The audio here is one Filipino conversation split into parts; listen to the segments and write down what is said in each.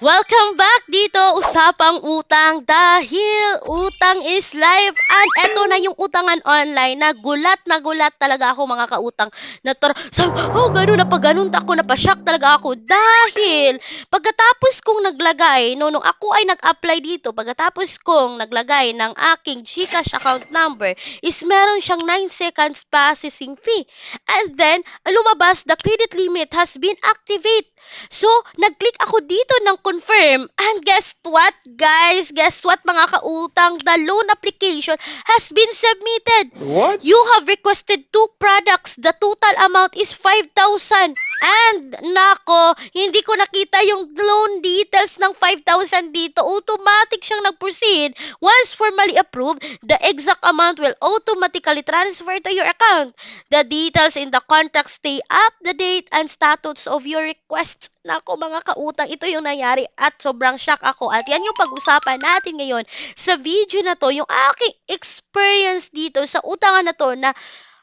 Welcome back dito, usapang utang dahil utang is life. And eto na yung utangan online. Na gulat na gulat talaga ako mga kautang na tor sabi, oh gano'n na pag ganun ako napashock talaga ako. Dahil pagkatapos kong naglagay no nung ako ay nag-apply dito pagkatapos kong naglagay ng aking Gcash account number is meron siyang 9 seconds processing fee. And then lumabas the credit limit has been activate. So, nag-click ako dito ng confirm. And guess what, guys? Guess what, mga kautang? The loan application has been submitted. What? You have requested two products. The total amount is 5,000. And, nako, hindi ko nakita yung loan details ng 5,000 dito. Automatic siyang nag-proceed. Once formally approved, the exact amount will automatically transfer to your account. The details in the contract stay up to date and status of your requests. Nako mga kautang, ito yung nangyari at sobrang shock ako. At yan yung pag-usapan natin ngayon sa video na to, yung aking experience dito sa utangan na to na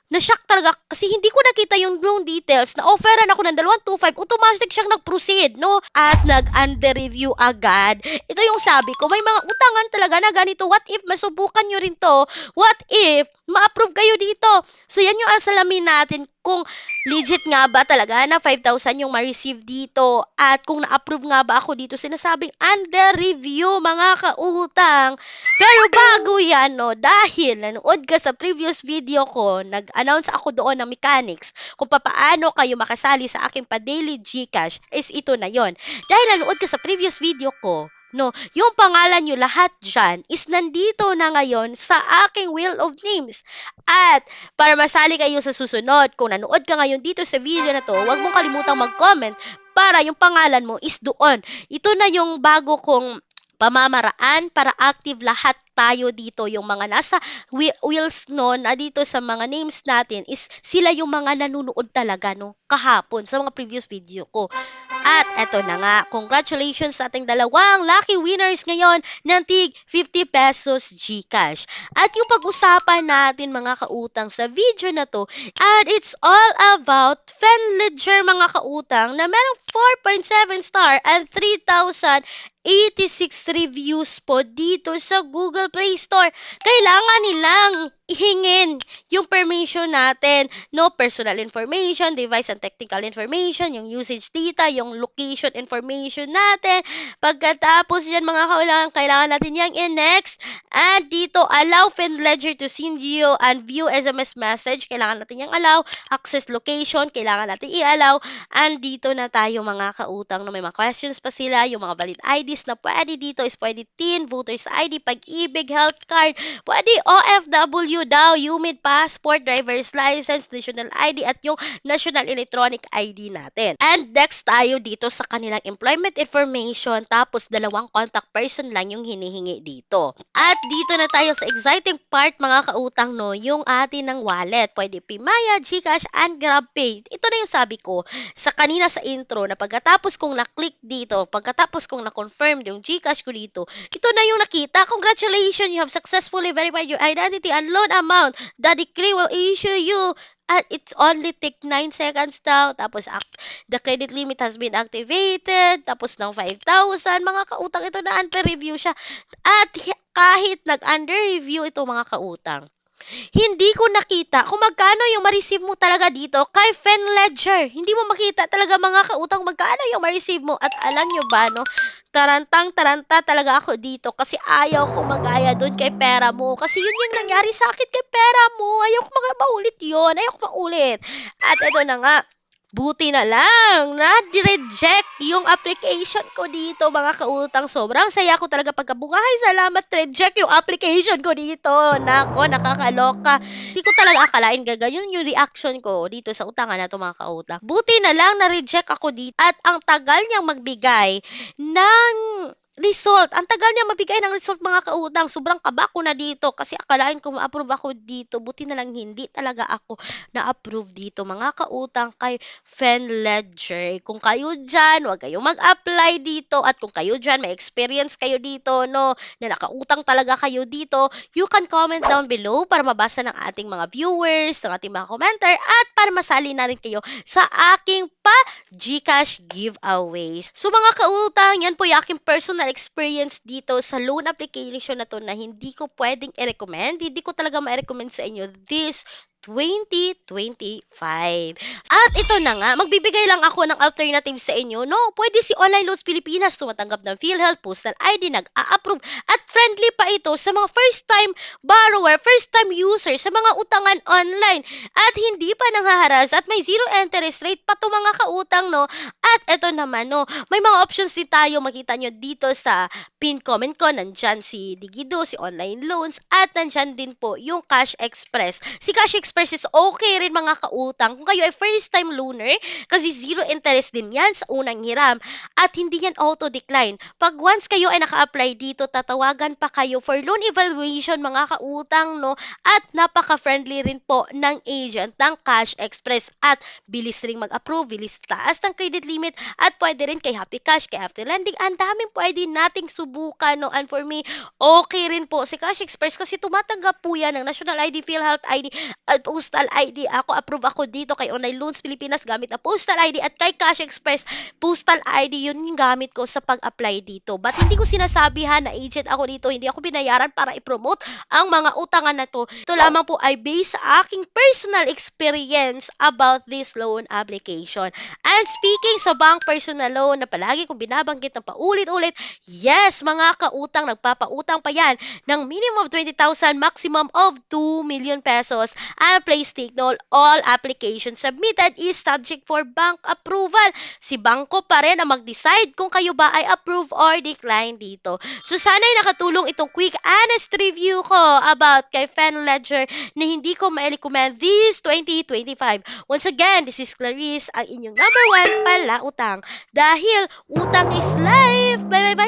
na-shock talaga kasi hindi ko nakita yung loan details na offeran ako ng 225 automatic siyang nag-proceed no? At nag-under review agad. Ito yung sabi ko may mga utangan talaga na ganito what if masubukan nyo rin to? What if ma-approve kayo dito? So yan yung asalamin natin kung legit nga ba talaga na 5,000 yung ma-receive dito at kung na-approve nga ba ako dito sinasabing under review mga kautang pero bago yan, no, dahil nanood ka sa previous video ko, nag-announce ako doon ng mechanics kung papaano kayo makasali sa aking pa-daily Gcash, is ito na yon. Dahil nanood ka sa previous video ko, no, yung pangalan nyo lahat dyan is nandito na ngayon sa aking Wheel of Names. At para masali kayo sa susunod, kung nanood ka ngayon dito sa video na to, huwag mong kalimutang mag-comment para yung pangalan mo is doon. Ito na yung bago kong pamamaraan para active lahat tayo dito. Yung mga nasa whe- wheels no, na dito sa mga names natin is sila yung mga nanonood talaga no, kahapon sa mga previous video ko. Eto na nga, congratulations sa ating dalawang lucky winners ngayon ng TIG 50 pesos Gcash. At yung pag-usapan natin mga kautang sa video na to, and it's all about Fenledger mga kautang na merong 4.7 star and 3,000 86 reviews po dito sa Google Play Store. Kailangan nilang ihingin yung permission natin, no personal information, device and technical information, yung usage data, yung location information natin. Pagkatapos yan mga kailangan, kailangan natin yung in-next. And dito, allow FinLedger to send you and view SMS message. Kailangan natin yung allow. Access location, kailangan natin i-allow. And dito na tayo mga kautang na may mga questions pa sila, yung mga valid IDs na pwede dito is pwede TIN, Voters ID, Pag-ibig, Health Card, pwede OFW daw, UMID Passport, Driver's License, National ID, at yung National Electronic ID natin. And next tayo dito sa kanilang employment information, tapos dalawang contact person lang yung hinihingi dito. At dito na tayo sa exciting part mga kautang no, yung atin ng wallet. Pwede Pimaya, Gcash, and GrabPay. Ito na yung sabi ko sa kanina sa intro na pagkatapos kong na-click dito, pagkatapos kong na-confirm yung Gcash ko dito, ito na yung nakita. Congratulations, you have successfully verified your identity and loan amount. The decree will issue you at it's only take 9 seconds daw. Tapos, act, the credit limit has been activated. Tapos, ng 5,000. Mga kautang, ito na under review siya. At hi- kahit nag-under review ito mga kautang, hindi ko nakita kung magkano yung ma-receive mo talaga dito kay FenLedger. Hindi mo makita talaga mga kautang magkano yung ma-receive mo. At alam nyo ba, no? Tarantang taranta talaga ako dito kasi ayaw ko magaya doon kay pera mo. Kasi yun yung nangyari sa akin kay pera mo. Ayaw ko maulit yun. Ayaw ko maulit. At ito na nga, Buti na lang, na-reject yung application ko dito, mga kautang. Sobrang saya ko talaga pagkabuhay. Salamat, reject yung application ko dito. Nako, nakakaloka. Hindi ko talaga akalain gagayon yung reaction ko dito sa utangan na to, mga kautang. Buti na lang, na-reject ako dito. At ang tagal niyang magbigay ng result. Ang tagal niya mabigay ng result mga kautang. Sobrang kaba ko na dito kasi akalain ko ma-approve ako dito. Buti na lang hindi talaga ako na-approve dito mga kautang kay Fen Ledger. Kung kayo dyan, huwag kayong mag-apply dito at kung kayo dyan, may experience kayo dito, no, na nakautang talaga kayo dito, you can comment down below para mabasa ng ating mga viewers, ng ating mga commenter, at para masali na rin kayo sa aking pa Gcash giveaways. So mga kautang, yan po yung aking personal experience dito sa loan application na to na hindi ko pwedeng i-recommend. Hindi ko talaga ma-recommend sa inyo this 2025. At ito na nga, magbibigay lang ako ng alternative sa inyo, no? Pwede si Online Loans Pilipinas tumatanggap ng PhilHealth, Postal ID, nag-a-approve, at friendly pa ito sa mga first-time borrower, first-time user, sa mga utangan online, at hindi pa nanghaharas, at may zero interest rate pa to mga kautang, no? At ito naman, no? May mga options din tayo, makita nyo dito sa pin comment ko, nandyan si Digido, si Online Loans, at nandyan din po yung Cash Express. Si Cash Express is okay rin mga kautang. Kung kayo ay first time loaner, kasi zero interest din yan sa unang hiram. At hindi yan auto-decline. Pag once kayo ay naka-apply dito, tatawagan pa kayo for loan evaluation mga kautang, no? At napaka-friendly rin po ng agent ng Cash Express. At bilis ring mag-approve, bilis taas ng credit limit, at pwede rin kay Happy Cash, kay After Lending. Ang daming pwede nating subukan, no? And for me, okay rin po si Cash Express kasi tumatanggap po yan ng National ID, PhilHealth ID, at Postal ID. Ako, approve ako dito kay Online Loans Pilipinas gamit ang Postal ID at kay Cash Express, Postal ID, yun yung gamit ko sa pag-apply dito. But hindi ko sinasabihan na agent ako dito, hindi ako binayaran para i-promote ang mga utangan na to. Ito lamang po ay based sa aking personal experience about this loan application. And speaking sa bank personal loan na palagi kong binabanggit ng paulit-ulit, yes, mga kautang, nagpapautang pa yan ng minimum of 20,000, maximum of 2 million pesos. And take note, all applications submitted is subject for bank approval. Si bangko pa rin ang mag-decide kung kayo ba ay approve or decline dito. So sana'y nakatulong itong quick honest review ko about kay Fan Ledger na hindi ko ma-recommend this 2025. Once again, this is Clarice, ang inyong number one pala utang. Dahil utang is life. Bye bye